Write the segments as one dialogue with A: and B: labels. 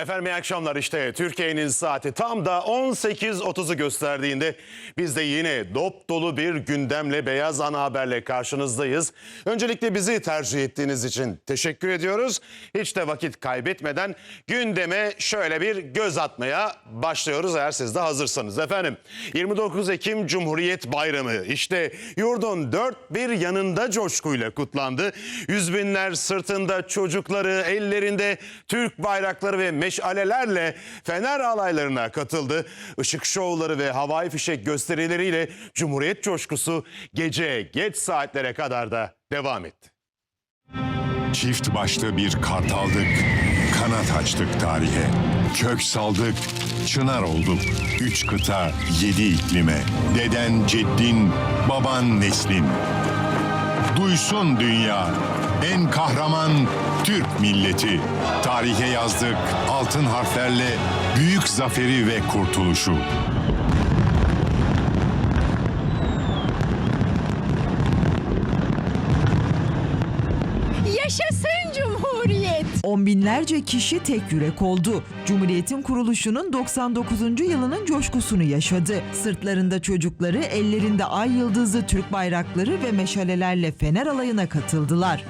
A: Efendim iyi akşamlar işte Türkiye'nin saati tam da 18.30'u gösterdiğinde biz de yine dop dolu bir gündemle beyaz ana haberle karşınızdayız. Öncelikle bizi tercih ettiğiniz için teşekkür ediyoruz. Hiç de vakit kaybetmeden gündeme şöyle bir göz atmaya başlıyoruz eğer siz de hazırsanız. Efendim 29 Ekim Cumhuriyet Bayramı işte yurdun dört bir yanında coşkuyla kutlandı. Yüz binler sırtında çocukları ellerinde Türk bayrakları ve meşalelerle fener alaylarına katıldı. Işık şovları ve havai fişek gösterileriyle Cumhuriyet coşkusu gece geç saatlere kadar da devam etti.
B: Çift başlı bir kartaldık, kanat açtık tarihe. Kök saldık, çınar olduk. Üç kıta, yedi iklime. Deden ceddin, baban neslin. Duysun dünya, en kahraman Türk milleti. Tarihe yazdık altın harflerle büyük zaferi ve kurtuluşu.
C: Yaşasın.
D: On binlerce kişi tek yürek oldu. Cumhuriyetin kuruluşunun 99. yılının coşkusunu yaşadı. Sırtlarında çocukları, ellerinde ay yıldızlı Türk bayrakları ve meşalelerle Fener alayına katıldılar.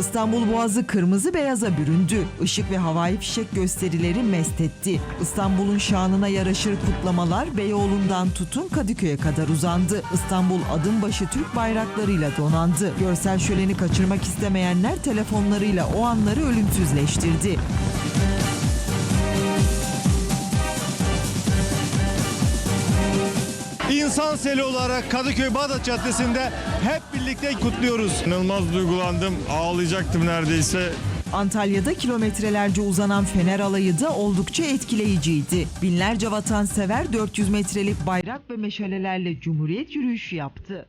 D: İstanbul Boğazı kırmızı beyaza büründü. Işık ve havai fişek gösterileri mest etti. İstanbul'un şanına yaraşır kutlamalar Beyoğlu'ndan tutun Kadıköy'e kadar uzandı. İstanbul adım başı Türk bayraklarıyla donandı. Görsel şöleni kaçırmak istemeyenler telefonlarıyla o anları ölümsüzleştirdi.
E: İnsan seli olarak Kadıköy Bağdat Caddesi'nde hep birlikte kutluyoruz. İnanılmaz duygulandım. Ağlayacaktım neredeyse.
D: Antalya'da kilometrelerce uzanan Fener alayı da oldukça etkileyiciydi. Binlerce vatansever 400 metrelik bayrak ve meşalelerle Cumhuriyet yürüyüşü yaptı.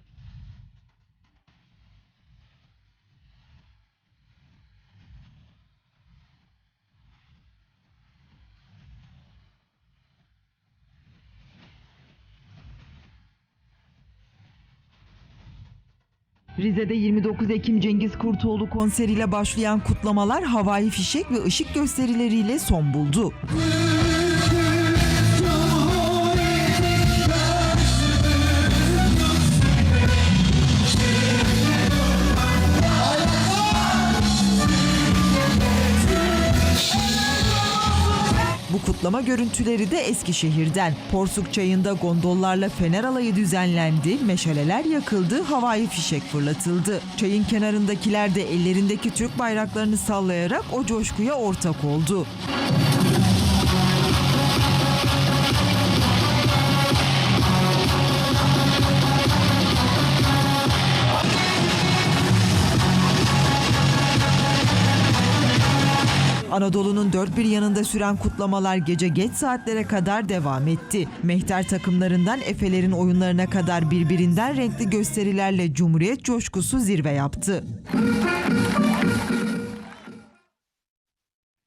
D: Rize'de 29 Ekim Cengiz Kurtoğlu konseriyle başlayan kutlamalar havai fişek ve ışık gösterileriyle son buldu. Bu kutlama görüntüleri de Eskişehir'den. Porsuk Çayı'nda gondollarla fener alayı düzenlendi, meşaleler yakıldı, havai fişek fırlatıldı. Çayın kenarındakiler de ellerindeki Türk bayraklarını sallayarak o coşkuya ortak oldu. Anadolu'nun dört bir yanında süren kutlamalar gece geç saatlere kadar devam etti. Mehter takımlarından Efelerin oyunlarına kadar birbirinden renkli gösterilerle Cumhuriyet coşkusu zirve yaptı.